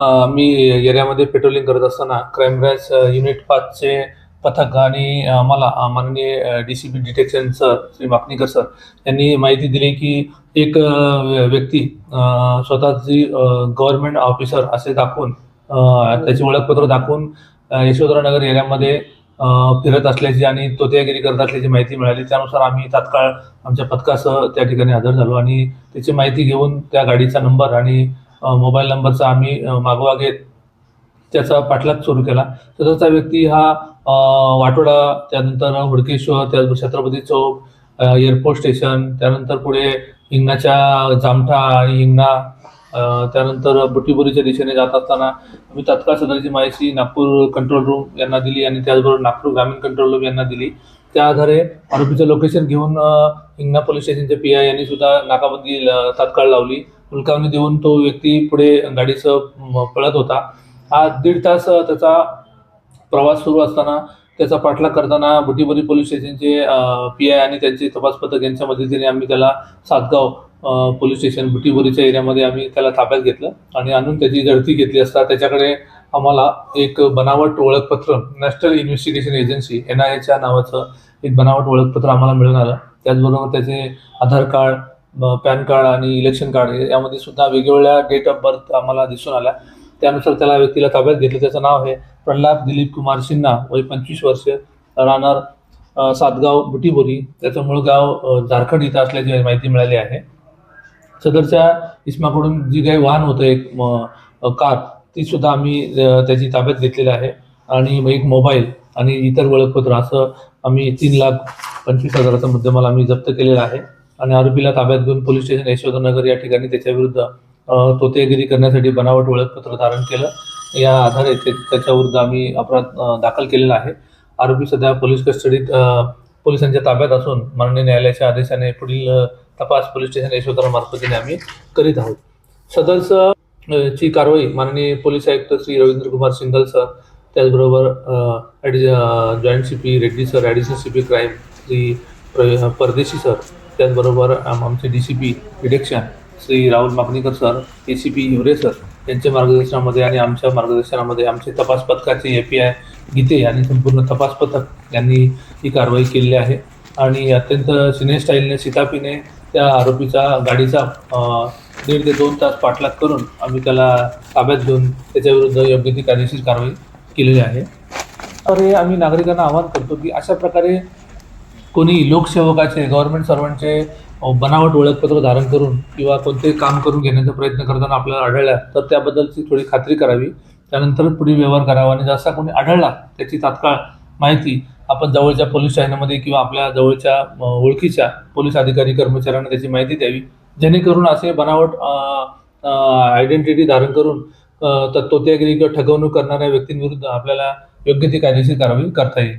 मी एरियामध्ये पेट्रोलिंग करत असताना क्राईम ब्रँच युनिट पाचचे पथक आणि आम्हाला माननीय D C P detection sir Shri Makanikar sir यांनी माहिती दिली की एक व्य- व्यक्ती स्वतःची गव्हर्नमेंट ऑफिसर असे दाखवून त्याची त्याचे ओळखपत्र दाखवून यशोधरा नगर एरियामध्ये फिरत असल्याची आणि तोत्यागिरी करत असल्याची माहिती मिळाली. त्यानुसार आम्ही तात्काळ आमच्या पथकासह त्या ठिकाणी हजर झालो आणि त्याची माहिती घेऊन त्या गाडीचा नंबर आणि मोबाईल नंबरचा आम्ही मागोवा घेत त्याचा पाठलाग सुरू केला. सदरचा व्यक्ती हा वाटोडा त्यानंतर हुडकेश्वर त्या छत्रपती चौक एअरपोर्ट स्टेशन त्यानंतर पुढे हिंगणाच्या जामठा आणि हिंगणा त्यानंतर बुटीबुरीच्या दिशेने जात असताना आम्ही तत्काळ सदरची माहिती नागपूर कंट्रोल रूम यांना दिली आणि त्याचबरोबर नागपूर ग्रामीण कंट्रोल रूम यांना दिली. त्या आधारे आरोपीचं लोकेशन घेऊन हिंगणा पोलीस स्टेशनच्या पी आय यांनी सुद्धा नाकाबंदी तात्काळ लावली. हुलकावणी देऊन तो व्यक्ती पुढे गाडीसह पळत होता. हा दीड तास त्याचा प्रवास सुरू असताना त्याचा पाठलाग करताना बुटीबोरी पोलीस स्टेशनचे पी आय आणि त्यांचे तपास पथक यांच्या मदतीने आम्ही त्याला सातगाव पोलीस स्टेशन बुटीबोरीच्या एरियामध्ये आम्ही त्याला ताब्यात घेतलं आणि आणून त्याची झडती घेतली असता त्याच्याकडे आम्हाला एक बनावट ओळखपत्र national investigation agency N I एच्या नावाचं एक बनावट ओळखपत्र आम्हाला मिळून आलं. त्याचबरोबर त्याचे आधार कार्ड पॅन कार्ड आणि इलेक्शन कार्ड हे- यामध्ये सुद्धा वेगवेगळ्या डेट ऑफ बर्थ आम्हाला दिसून आल्या. त्यानुसार त्याला व्यक्तीला ताब्यात घेतलं. त्याचं नाव आहे प्रल्हाद दिलीप कुमार सिन्हा वय पंचवीस वर्ष राहणार सातगाव बुटीबोरी. त्याचं मूळ गाव झारखंड इथं असल्याची माहिती मिळाली आहे. सदरच्या इस्माकडून जी काही वाहन होतं एक म, कार ती सुद्धा आम्ही त्याची ताब्यात घेतलेली आहे. आणि एक मोबाईल आणि इतर ओळखपत्र असं आम्ही तीन लाख पंचवीस हजाराचा मुद्देमाल आम्ही जप्त केलेला आहे. आणि आरोपीला ताब्यात घेऊन पोलीस स्टेशन यशवंतनगर या ठिकाणी त्याच्याविरुद्ध तोतेगिरी करण्यासाठी बनावट ओळखपत्र धारण केलं. या आधारे ते त्याच्याविरुद्ध आम्ही अपराध दाखल केलेला आहे. आरोपी सध्या पोलीस कस्टडीत पोलिसांच्या ताब्यात असून माननीय न्यायालयाच्या आदेशाने पुढील तपास पोलीस स्टेशन यशवंतराव मार्फतीने आम्ही करीत आहोत. सदरच ची कारवाई माननीय पोलीस आयुक्त श्री रवींद्र कुमार सिंगल सर त्याचबरोबर joint C P Reddy sir additional C P crime Shri Pardeshi sir त्याचबरोबर आम- आमचे D C P detection Shri Rahul Makanikar sir A C P Hiware sir यांच्या मार्गदर्शनामध्ये आणि आमच्या मार्गदर्शनामध्ये आमचे तपास पथकाचे ए पी आय गीते आणि संपूर्ण तपास पथक यांनी ही कारवाई केलेली आहे. आणि अत्यंत सिने स्टाईलने शिताफीने त्या आरोपीचा गाडीचा दीड ते दोन तास पाठलाग करून आम्ही त्याला ताब्यात घेऊन त्याच्याविरुद्ध योग्य ती कायदेशीर कारवाई केलेली आहे. तर हे आम्ही नागरिकांना आवाहन करतो की अशा प्रकारे कोणी लोकसेवकाचे गव्हर्नमेंट सर्वंटचे बनावट ओळखपत्र धारण करून किंवा कोणतेही काम करून घेण्याचा प्रयत्न करताना आपल्याला आढळल्या तर त्याबद्दलची थोडी खात्री करावी. त्यानंतर पुढील व्यवहार करावा आणि जसा कोणी आढळला त्याची तात्काळ माहिती आपण जवळच्या पोलीस ठाण्यामध्ये किंवा आपल्या जवळच्या ओळखीच्या पोलीस अधिकारी कर्मचाऱ्यांना त्याची माहिती द्यावी. जेणेकरून असे बनावट आयडेंटिटी धारण करून अ, त- किंवा ठगवणूक करणाऱ्या व्यक्तींविरुद्ध आपल्याला योग्य ती कायदेशीर कारवाई करता येईल.